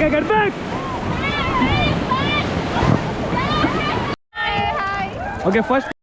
Okay, get back. Okay, first.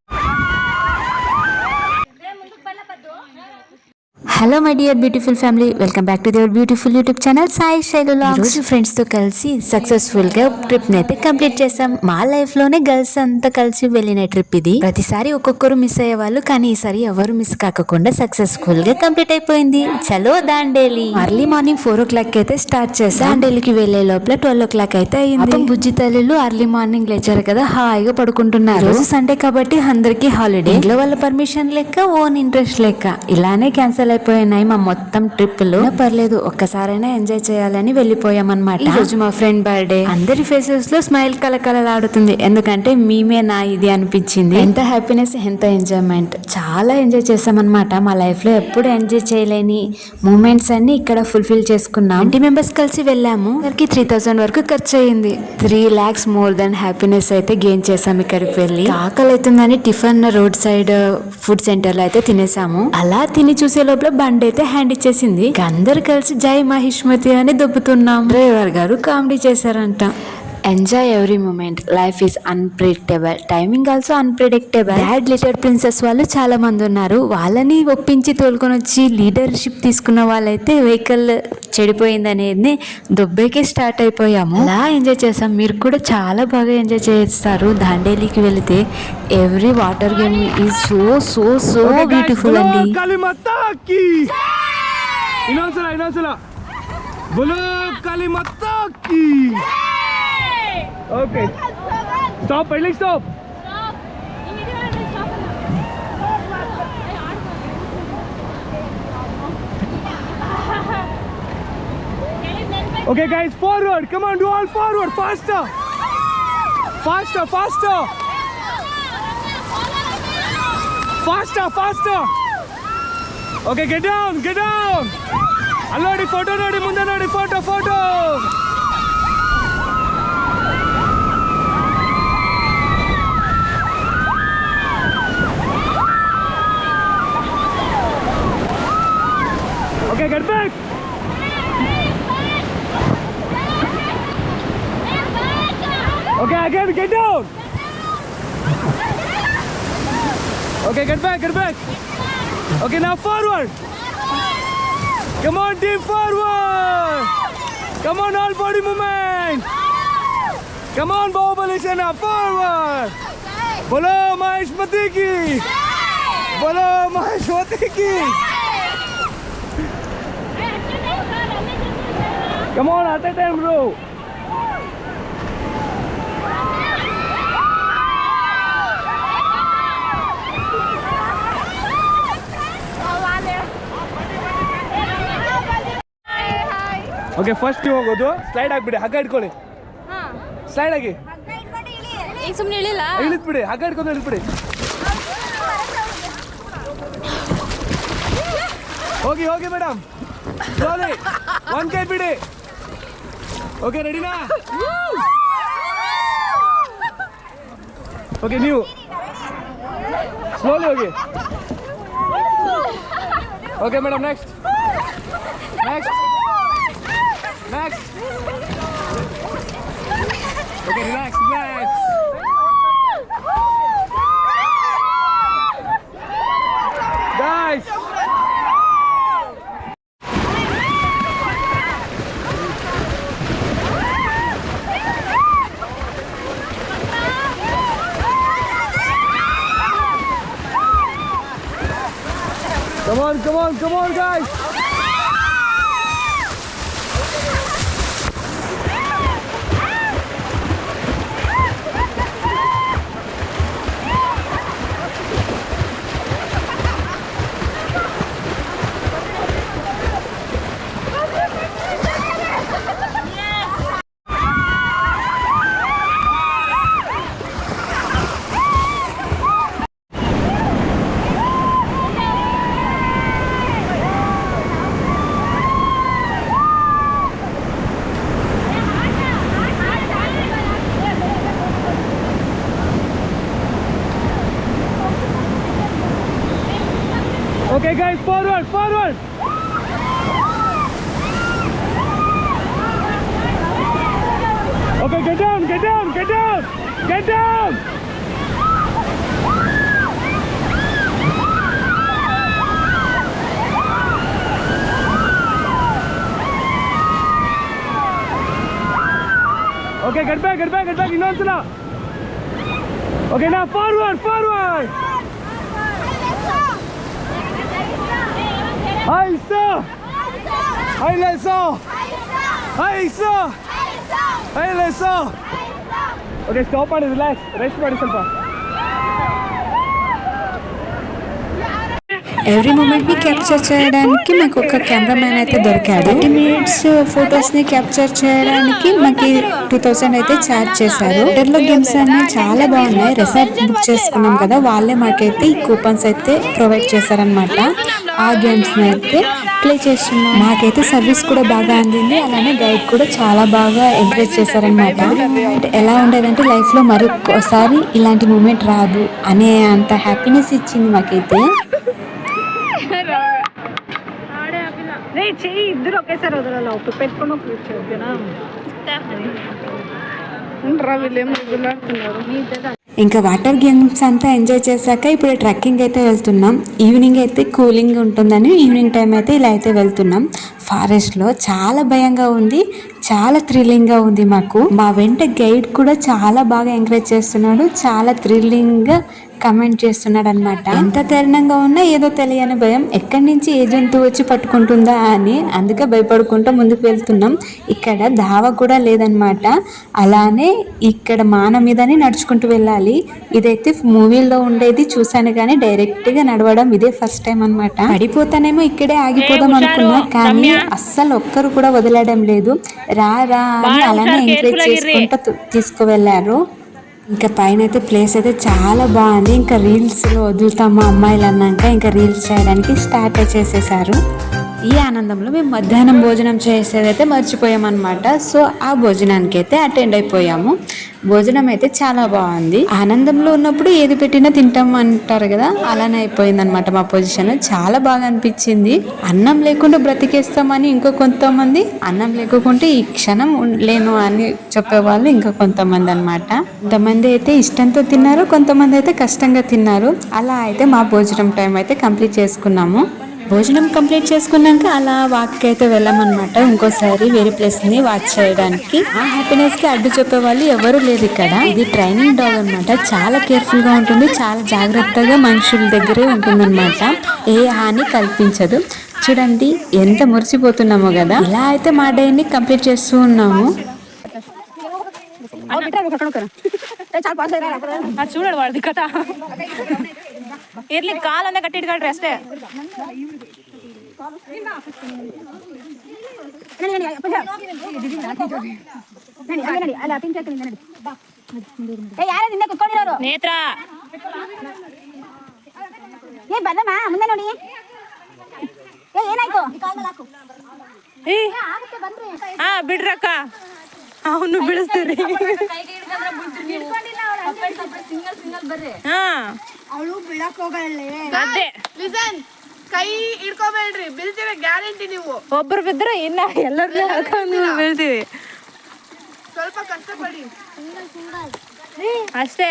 Hello my dear beautiful family welcome back to the our beautiful YouTube channel Sai శైలులా రోజు ఫ్రెండ్స్తో కలిసి సక్సెస్ఫుల్గా ట్రిప్ని అయితే complete చేసాం మా లైఫ్లోనే గర్ల్స్ అంతా కలిసి వెళ్ళిన ట్రిప్ ఇది. ప్రతిసారి ఒక్కొక్కరు మిస్ అయ్యే వాళ్ళు కానీ ఈసారి ఎవరు మిస్ కాకుండా సక్సెస్ఫుల్గా కంప్లీట్ అయిపోయింది. చలో Dandeli. Early morning four o'clock అయితే స్టార్ట్ చేసాం దాండేలికి వెళ్ళే లోపల ట్వెల్వ్ ఓ క్లాక్ అయితే అయింది. బుజ్జి తల్లులు అర్లీ మార్నింగ్ లేచారు కదా హాయిగా పడుకుంటున్నారు. రోజు సండే కాబట్టి అందరికీ హాలిడే ఇంట్లో వాళ్ళ పర్మిషన్ లెక్క ఓన్ ఇంట్రెస్ట్ లెక్క. ఇలానే క్యాన్సిల్ అయిపోయినాయి మా మొత్తం ట్రిప్పులు. పర్లేదు ఒక్కసారైనా ఎంజాయ్ చేయాలని వెళ్ళిపోయాం అనమాట ఈ రోజు మా ఫ్రెండ్ బర్త్డే. అందరి ఫేసెస్లో స్మైల్ కలకలలాడుతుంది ఎందుకంటే మేమే నా ఇది అనిపించింది. ఎంత హ్యాపీనెస్ ఎంత ఎంజాయ్మెంట్. చాలా ఎంజాయ్ చేసామన్నమాట. మా లైఫ్లో ఎప్పుడు ఎంజాయ్ చేయలేని మూమెంట్స్ అన్ని ఇక్కడ ఫుల్ఫిల్ చేసుకున్నాం. ట్వంటీ మెంబర్స్ కలిసి వెళ్ళాము. ఇక్కడికి త్రీ థౌసండ్ వరకు ఖర్చు అయ్యింది three lakhs more than happiness అయితే గెయిన్ చేసాం ఇక్కడికి వెళ్ళి. ఆకలి అవుతుందని టిఫిన్ రోడ్ సైడ్ ఫుడ్ సెంటర్లో అయితే తినేసాము. అలా తిని చూసే లోపల బండి అయితే హ్యాండ్ ఇచ్చేసింది. అందరు కలిసి జై మహిష్మతి అని దొబ్బుతున్నాం. డ్రైవర్ గారు కామెడీ చేశారంట. Enjoy every moment life is unpredictable timing also unpredictable had little princess వాళ్ళు చాలా మంది ఉన్నారు. వాళ్ళని ఒప్పించి తోలుకొని వచ్చి లీడర్షిప్ తీసుకున్న వాళ్ళైతే వెహికల్ చెడిపోయిందనేది దొబ్బేకే స్టార్ట్ అయిపోయాము. అలా ఎంజాయ్ చేసాం మీరు కూడా చాలా బాగా ఎంజాయ్ చేస్తారు. దాండేలీకి వెళితే every water game is so so so beautiful అండి బులో కాళీ మత్తా Okay. Stop, pedaling, stop. Okay, guys, forward. Come on, do all forward. Faster. Faster, faster. Faster, faster. Okay, get down, get down. ಅಲ್ಲ photo, photo ನೋಡಿ ಮುಂದೆ ನೋಡಿ photo Okay, get back, get back. Okay, now forward. Come on, team, forward. Come on, all body movement. Come on, Bahubali Sena, forward. Bolo Maheshmati ki. Bolo Maheshmati. Come on, at the time, bro. Okay first ನೀವು ಹೋಗೋದು. Slide ಆಗ್ಬಿಡಿ ಹಗ್ಗ ಇಟ್ಕೊಳ್ಳಿ slide ಆಗಿ ಈಗ ಸುಮ್ಮನೆ ಇಳಿಲ್ಲ? ಇಳಿದ್ಬಿಡಿ ಹಗ್ಗ ಇಟ್ಕೊಂಡು ಇಳಿದ್ಬಿಡಿ ಹೋಗಿ ಹೋಗಿ ಮೇಡಮ್ ಸ್ಲೋಲಿ ಒಂದ್ ಕೈ ಬಿಡಿ. ಓಕೆ ರೆಡಿನಾ ಓಕೆ ನೀವು. ಸ್ಲೋಲಿ ಹೋಗಿ. Okay madam next next Relax. Okay, relax, relax. Guys. Come on, come on, come on, guys. Okay guys, forward, forward. Okay, get down, get down, get down, get down. Okay, get back, get back, get back, you know, Okay, now forward, forward. Aisa! Aisa! Aisa! Aisa! Okay, stop and relax. Rest ಮಾಡಿ ಸ್ವಲ್ಪ every మూమెంట్ని capture చేయడానికి మాకు ఒక cameraman అయితే దొరికాడు. Thirty minutes ఫొటోస్ని capture చేయడానికి మాకు టూ థౌసండ్ అయితే ఛార్జ్ చేశారు. లో గేమ్స్ అన్నీ చాలా బాగున్నాయి. రిసార్ట్ బుక్ చేసుకున్నాం కదా వాళ్ళే మాకైతే ఈ కూపన్స్ అయితే ప్రొవైడ్ చేశారనమాట ఆ గేమ్స్ని అయితే ప్లే చేస్తున్నాం. మాకైతే సర్వీస్ కూడా బాగా అందింది. అలానే గైడ్ కూడా చాలా బాగా ఎంకరేజ్ చేశారనమాట ఎలా ఉండేదంటే లైఫ్లో మరొకసారి ఇలాంటి మూమెంట్ రాదు అనే అంత హ్యాపీనెస్ ఇచ్చింది మాకైతే. రే చెయ్యి ఇద్దరు ఒకేసారి వదలాలి? ఒక పెట్టుకుని ఒక ఓకేనా? ఇంకా వాటర్ గేమ్స్ అంతా ఎంజాయ్ చేశాక ఇప్పుడు ట్రెక్కింగ్ అయితే వెళ్తున్నాం. ఈవినింగ్ అయితే కూలింగ్ ఉంటుందని ఈవినింగ్ టైం అయితే ఇలా అయితే వెళ్తున్నాం. ఫారెస్ట్లో చాలా భయంగా ఉంది చాలా థ్రిల్లింగ్గా ఉంది మాకు. మా వెంట గైడ్ కూడా చాలా బాగా ఎంకరేజ్ చేస్తున్నాడు. చాలా థ్రిల్లింగ్గా కమెంట్ చేస్తున్నాడు అనమాట ఎంత తరుణంగా ఉన్నా ఏదో తెలియని భయం ఎక్కడి నుంచి ఏ జంతువు వచ్చి పట్టుకుంటుందా అని అందుకే భయపడుకుంటూ ముందుకు వెళ్తున్నాం. ఇక్కడ దావ కూడా లేదనమాట అలానే ఇక్కడ మాన మీదనే నడుచుకుంటూ వెళ్ళాలి. ఇదైతే మూవీలో ఉండేది చూసాను కానీ డైరెక్ట్గా నడవడం ఇదే ఫస్ట్ టైం అన్నమాట. పడిపోతానేమో ఇక్కడే ఆగిపోదాం అనుకున్నా కానీ అస్సలు ఒక్కరు కూడా వదలడం లేదు. రా రా అని అలానే ఎంకరేజ్ చేసుకుంటూ తీసుకువెళ్ళారు. ఇంకా పైన అయితే ప్లేస్ అయితే చాలా బాగుంది. ఇంకా రీల్స్ వదులుతాము అమ్మాయిలు అన్నాక ఇంకా రీల్స్ చేయడానికి స్టార్ట్ చేసేసారు. ఈ ఆనందంలో మేము మధ్యాహ్నం భోజనం చేసేదైతే మర్చిపోయామన్నమాట. సో ఆ భోజనానికి అయితే అటెండ్ అయిపోయాము. భోజనం అయితే చాలా బాగుంది. ఆనందంలో ఉన్నప్పుడు ఏది పెట్టినా తింటాం అంటారు కదా అలానే అయిపోయింది అనమాట మా పొజిషన్. చాలా బాగా అనిపించింది. అన్నం లేకుండా బ్రతికేస్తామని ఇంకో కొంతమంది అన్నం లేకుంటే ఈ క్షణం లేను అని చెప్పేవాళ్ళు ఇంకా కొంతమంది అనమాట కొంతమంది అయితే ఇష్టంతో తిన్నారు కొంతమంది అయితే కష్టంగా తిన్నారు. అలా అయితే మా భోజనం టైం అయితే కంప్లీట్ చేసుకున్నాము. భోజనం కంప్లీట్ చేసుకున్నాక అలా వాక్ అయితే వెళ్ళామన్నమాట. ఇంకోసారి వేరే ప్లేస్ని వాచ్ చేయడానికి. ఆ హ్యాపీనెస్కి అడ్డు చెప్పే వాళ్ళు ఎవరు లేదు ఇక్కడ. ఇది ట్రైనింగ్ డాగ్ అన్నమాట. చాలా కేర్ఫుల్గా ఉంటుంది. చాలా జాగ్రత్తగా మనుషుల దగ్గరే ఉంటుందన్నమాట. ఏ హాని కల్పించదు. చూడండి ఎంత మురిసిపోతున్నామో కదా. ఇలా అయితే మా డైని కంప్లీట్ చేస్తూ ఉన్నాము. ಅವ್ರು ಬಿಟ್ಟರೆ ಅವ್ರು ಕರ್ಕೊಂಡು ಹೋಗ್ತಾರೆ. ಚಾಲ್ ಪಾಸ್ ಅದು ಚೂಡಲ್ ಇರ್ಲಿ ಕಾಲೊಂದೇ ಕಟ್ಟಿಟ್ಕೊಳ್ರಿ ಅಷ್ಟೇ. ಯಾರಿಂದ ಕುತ್ಕೊಂಡಿರೋರು? ನೇತ್ರ. ಏ ಬದಮ್ಮ ಮುಂದೆ ನೋಡಿ. ಏ ಏನಾಯ್ತು? ಹಾ ಬಿಡ್ರಕ್ಕ. ಅವನು ಬಿಡಿಸ್ತೀರಿ. ಹಾ. ಅವಳು ಬಿಡಕ್ ಹೋಗಲ್ಲ. ಅದೇ ಲಿಸನ್ ಕೈ ಹಿಡ್ಕೋಬೇಡ್ರಿ. ಬೀಳ್ತೀವಿ ಗ್ಯಾರಂಟಿ ನೀವು. ಒಬ್ರು ಬಿದ್ರೆ ಇನ್ನ ಎಲ್ಲರೂ ಹಾಕೊಂಡು ಬೀಳ್ತೀವಿ ಸ್ವಲ್ಪ ಕಷ್ಟಪಡಿ ಅಷ್ಟೇ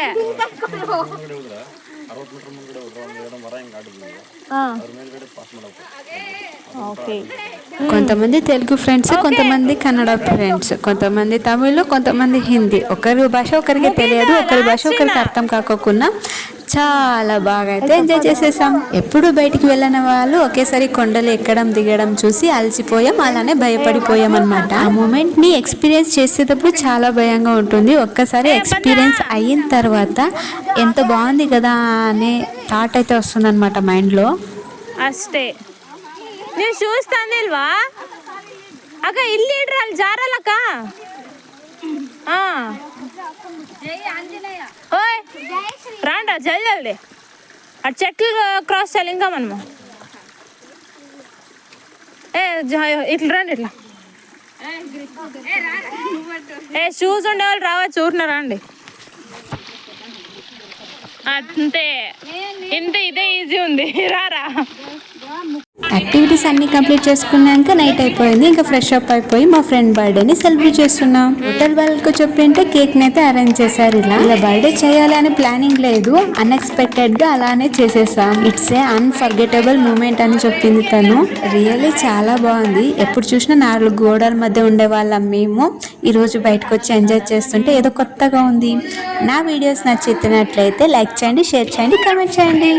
ఓకే కొంతమంది తెలుగు ఫ్రెండ్స్ కొంతమంది కన్నడ ఫ్రెండ్స్ కొంతమంది తమిళ్ కొంతమంది హిందీ ఒకరి భాష ఒకరికి తెలియదు ఒకరి భాష ఒకరికి అర్థం కాకోకుండా చాలా బాగా అయితే ఎంజాయ్ చేసేసాం. ఎప్పుడు బయటికి వెళ్ళిన వాళ్ళు ఒకేసారి కొండలు ఎక్కడం దిగడం చూసి అలసిపోయాం. అలానే భయపడిపోయాం అనమాట ఆ మూమెంట్ని ఎక్స్పీరియన్స్ చేసేటప్పుడు చాలా భయంగా ఉంటుంది. ఒక్కసారి ఎక్స్పీరియన్స్ అయిన తర్వాత ఎంత బాగుంది కదా అనే థాట్ అయితే వస్తుంది అనమాట మైండ్లో అస్తే. నేను చూస్తాను అక్క ఇల్లు జారాలక్క? ఓయ్ రాండా జల్ది జల్ది అటు చెట్లు క్రాస్ చేయాలి ఇంకా మనము. ఏ ఇట్లా రండి ఇట్లా. ఏ షూస్ ఉండే వాళ్ళు రావచ్చు ఊరిన రండి. అంతే. ఇంత ఇదే ఈజీ ఉంది. రారా. యాక్టివిటీస్ అన్ని కంప్లీట్ చేసుకున్నాక నైట్ అయిపోయింది. ఇంకా ఫ్రెష్ అప్ అయిపోయి మా ఫ్రెండ్ బర్త్డేని సెలబ్రేట్ చేస్తున్నాం. హోటల్ వాళ్ళకు చెప్పింటే కేక్ నైతే అరేంజ్ చేశారు ఇలా. ఇలా బర్త్డే చేయాలని ప్లానింగ్ లేదు. అన్ఎక్స్పెక్టెడ్గా అలానే చేసేసాం. ఇట్స్ ఏ అన్ఫర్గెటబుల్ మూమెంట్ అని చెప్పింది తను. రియల్లీ చాలా బాగుంది. ఎప్పుడు చూసినా నాలుగు గోడల మధ్య ఉండే వాళ్ళం మేము. ఈ రోజు బయటకు వచ్చి ఎంజాయ్ చేస్తుంటే ఏదో కొత్తగా ఉంది. నా వీడియోస్ నచ్చినట్లయితే లైక్ చేయండి షేర్ చేయండి కామెంట్ చేయండి.